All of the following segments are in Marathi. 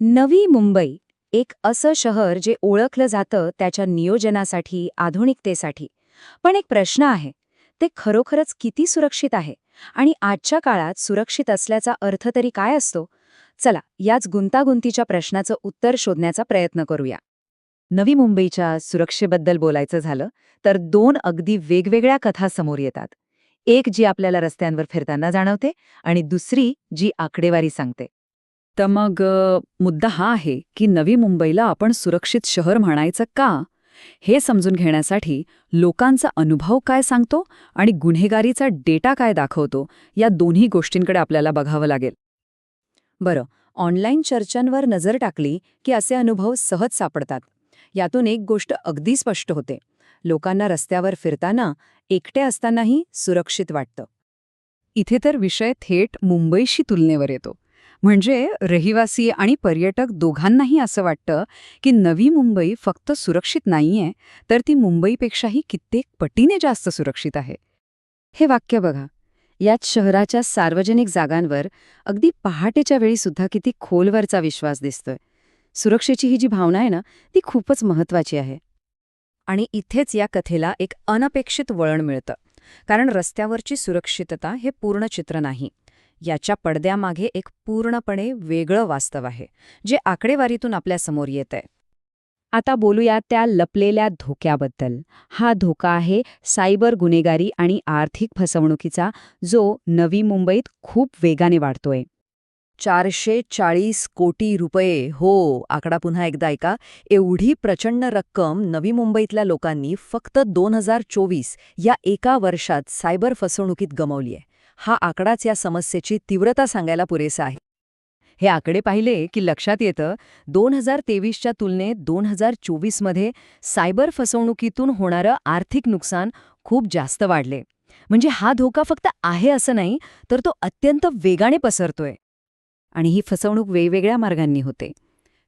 नवी मुंबई एक असं शहर जे ओळखलं जातं त्याच्या नियोजनासाठी आधुनिकतेसाठी. पण एक प्रश्न आहे ते खरोखरच किती सुरक्षित आहे? आणि आजच्या काळात सुरक्षित असल्याचा अर्थ तरी काय असतो? चला याच गुंतागुंतीच्या प्रश्नाचं उत्तर शोधण्याचा प्रयत्न करूया. नवी मुंबईच्या सुरक्षेबद्दल बोलायचं झालं तर दोन अगदी वेगवेगळ्या कथा समोर येतात. एक जी आपल्याला रस्त्यांवर फिरताना जाणवते आणि दुसरी जी आकडेवारी सांगते. तर मग मुद्दा हा आहे की नवी मुंबईला आपण सुरक्षित शहर म्हणायचं का? हे समजून घेण्यासाठी लोकांचा अनुभव काय सांगतो आणि गुन्हेगारीचा डेटा काय दाखवतो? या दोन्ही गोष्टींकडे आपल्याला बघावं लागेल. बरं ऑनलाईन चर्चांवर नजर टाकली की असे अनुभव सहज सापडतात. यातून एक गोष्ट अगदी स्पष्ट होते. लोकांना रस्त्यावर फिरताना एकटे असतानाही सुरक्षित वाटतं. इथे तर विषय थेट मुंबईशी तुलनेवर येतो. म्हणजे रहिवासी आणि पर्यटक दोघांनाही असं वाटतं की नवी मुंबई फक्त सुरक्षित नाहीये तर ती मुंबईपेक्षाही कित्येक पटीने जास्त सुरक्षित आहे. हे वाक्य बघा. यात शहराच्या सार्वजनिक जागांवर अगदी पहाटेच्या वेळी सुद्धा किती खोलवरचा विश्वास दिसतोय. सुरक्षेची ही जी भावना आहे ना ती खूपच महत्वाची आहे. आणि इथेच या कथेला एक अनपेक्षित वळण मिळतं. कारण रस्त्यावरची सुरक्षितता हे पूर्ण चित्र नाही. याच्या पडद्यामागे एक पूर्णपणे वेगळं वास्तव आहे जे आकडेवारीतून आपल्यासमोर येत आहे आता बोलूया त्या लपलेल्या धोक्याबद्दल. हा धोका आहे सायबर गुन्हेगारी आणि आर्थिक फसवणुकीचा जो नवी मुंबईत खूप वेगाने वाढतोय. चारशे चाळीस कोटी रुपये हो आकडा पुन्हा एकदा ऐका. एवढी प्रचंड रक्कम नवी मुंबईतल्या लोकांनी फक्त दोन हजार चोवीस या एका वर्षात सायबर फसवणुकीत गमावली आहे हा आकडाच या समस्येची तीव्रता सांगायला पुरेसा आहे. हे आकडे पाहिले की लक्षात येतं दोन हजार तेवीसच्या तुलनेत दोन हजार चोवीसमध्ये सायबर फसवणुकीतून होणारं आर्थिक नुकसान खूप जास्त वाढले. म्हणजे हा धोका फक्त आहे असं नाही तर तो अत्यंत वेगाने पसरतोय. आणि ही फसवणूक वेगवेगळ्या मार्गांनी होते.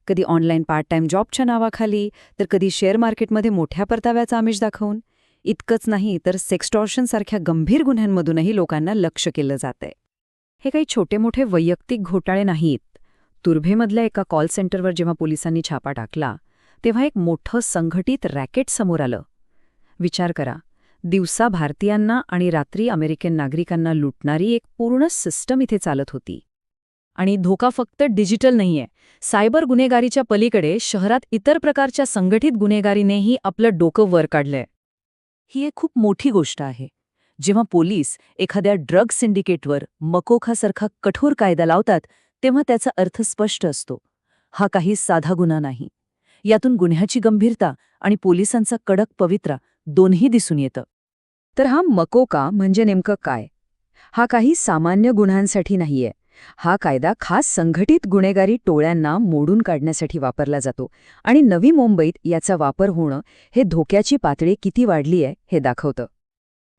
कधी ऑनलाईन पार्ट टाइम जॉबच्या नावाखाली तर कधी शेअर मार्केटमध्ये मोठ्या परताव्याचा आमिष दाखवून. इतकंच नाही तर सेक्स्टॉर्शनसारख्या गंभीर गुन्ह्यांमधूनही लोकांना लक्ष केलं जातंय. हे काही छोटे मोठे वैयक्तिक घोटाळे नाहीत. तुर्भेमधल्या एका कॉल सेंटरवर जेव्हा पोलिसांनी छापा टाकला तेव्हा एक मोठं संघटित रॅकेट समोर आलं. विचार करा दिवसा भारतीयांना आणि रात्री अमेरिकन नागरिकांना लुटणारी एक पूर्ण सिस्टम इथे चालत होती. आणि धोका फक्त डिजिटल नाहीये. सायबर गुन्हेगारीच्या पलीकडे शहरात इतर प्रकारच्या संघटित गुन्हेगारीनेही आपलं डोकं वर काढलंय. ही एक खूप मोठी गोष्ट आहे. जेव्हा पोलीस एखाद्या ड्रग सिंडिकेटवर मकोखासारखा कठोर कायदा लावतात तेव्हा त्याचा अर्थ स्पष्ट असतो. हा काही साधा गुन्हा नाही. यातून गुन्ह्याची गंभीरता आणि पोलिसांचा कडक पवित्रा दोन्ही दिसून येतं. तर हा मकोका म्हणजे नेमकं काय? हा काही सामान्य गुन्ह्यांसाठी नाहीये. हा कायदा खास संघटित गुन्हेगारी टोळ्यांना मोडून काढण्यासाठी वापरला जातो आणि नवी मुंबईत याचा वापर होणं हे धोक्याची पातळी किती वाढली आहे हे दाखवतं.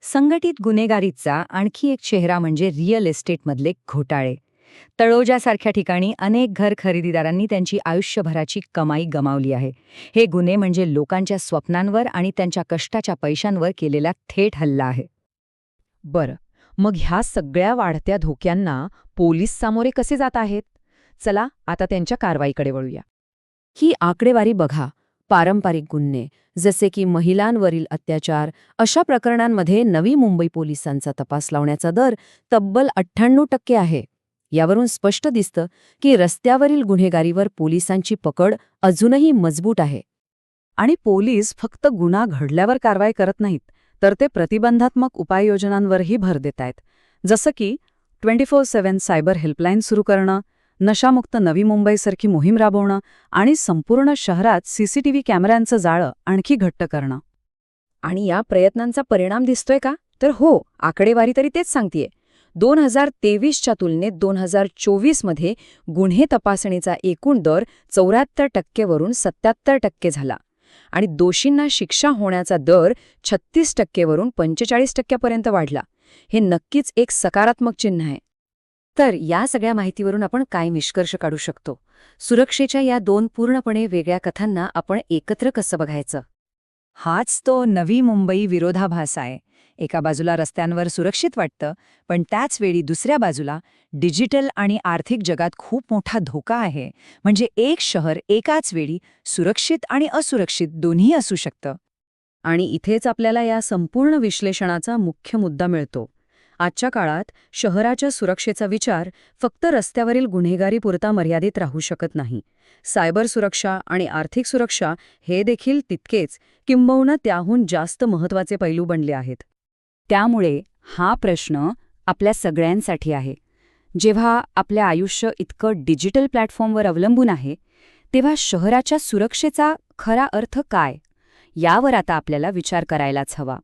संघटित गुन्हेगारीचा आणखी एक चेहरा म्हणजे रिअल इस्टेटमधले घोटाळे. तळोजासारख्या ठिकाणी अनेक घर खरेदीदारांनी त्यांची आयुष्यभराची कमाई गमावली आहे. हे गुन्हे म्हणजे लोकांच्या स्वप्नांवर आणि त्यांच्या कष्टाच्या पैशांवर केलेला थेट हल्ला आहे. बरं मग ह्या सगळ्या वाढत्या धोक्यांना पोलीस सामोरे कसे जात आहेत? चला आता त्यांच्या कारवाईकडे वळूया. ही आकडेवारी बघा पारंपरिक गुन्हे जसे की महिलांवरील अत्याचार अशा प्रकरणांमध्ये नवी मुंबई पोलिसांचा तपास लावण्याचा दर तब्बल अठ्ठ्याण्णव टक्के आहे. यावरून स्पष्ट दिसतं की रस्त्यावरील गुन्हेगारीवर पोलिसांची पकड अजूनही मजबूत आहे. आणि पोलीस फक्त गुन्हा घडल्यावर कारवाई करत नाहीत. तर ते प्रतिबंधात्मक उपाययोजनांवरही भर देत आहेत जसं की twenty four seven cyber helpline सुरू करणं नशामुक्त नवी मुंबईसारखी मोहीम राबवणं आणि संपूर्ण शहरात सीसीटीव्ही कॅमेऱ्यांचं जाळं आणखी घट्ट करणं. आणि या प्रयत्नांचा परिणाम दिसतोय का? तर हो आकडेवारी तरी तेच सांगतेय. दोन हजार तेवीसच्या तुलनेत दोन हजार चोवीसमध्ये गुन्हे तपासणीचा एकूण दर चौऱ्याहत्तर टक्केवरून सत्याहत्तर टक्के झाला. आणि दोषींना शिक्षा होण्याचा दर छत्तीस टक्केवरून पंचेचाळीस टक्क्यापर्यंत वाढला. हे नक्कीच एक सकारात्मक चिन्ह आहे. तर या सगळ्या माहितीवरून आपण काय निष्कर्ष काढू शकतो? सुरक्षेच्या या दोन पूर्णपणे वेगळ्या कथांना आपण एकत्र कसं बघायचं? हाच तो नवी मुंबई विरोधाभास आहे. एका बाजूला रस्त्यांवर सुरक्षित वाटतं पण त्याच वेळी दुसऱ्या बाजूला डिजिटल आणि आर्थिक जगात खूप मोठा धोका आहे. म्हणजे एक शहर एकाच वेळी सुरक्षित आणि असुरक्षित दोन्ही असू शकतं. आणि इथेच आपल्याला या संपूर्ण विश्लेषणाचा मुख्य मुद्दा मिळतो. आजच्या काळात शहराच्या सुरक्षेचा विचार फक्त रस्त्यावरील गुन्हेगारीपुरता मर्यादित राहू शकत नाही. सायबर सुरक्षा आणि आर्थिक सुरक्षा हे देखील तितकेच किंबहुना त्याहून जास्त महत्त्वाचे पैलू बनले आहेत. त्यामुळे हा प्रश्न आपल्या सगळ्यांसाठी आहे. जेव्हा आपलं आयुष्य इतकं डिजिटल प्लॅटफॉर्मवर अवलंबून आहे तेव्हा शहराच्या सुरक्षेचा खरा अर्थ काय? यावर आता आपल्याला विचार करायलाच हवा.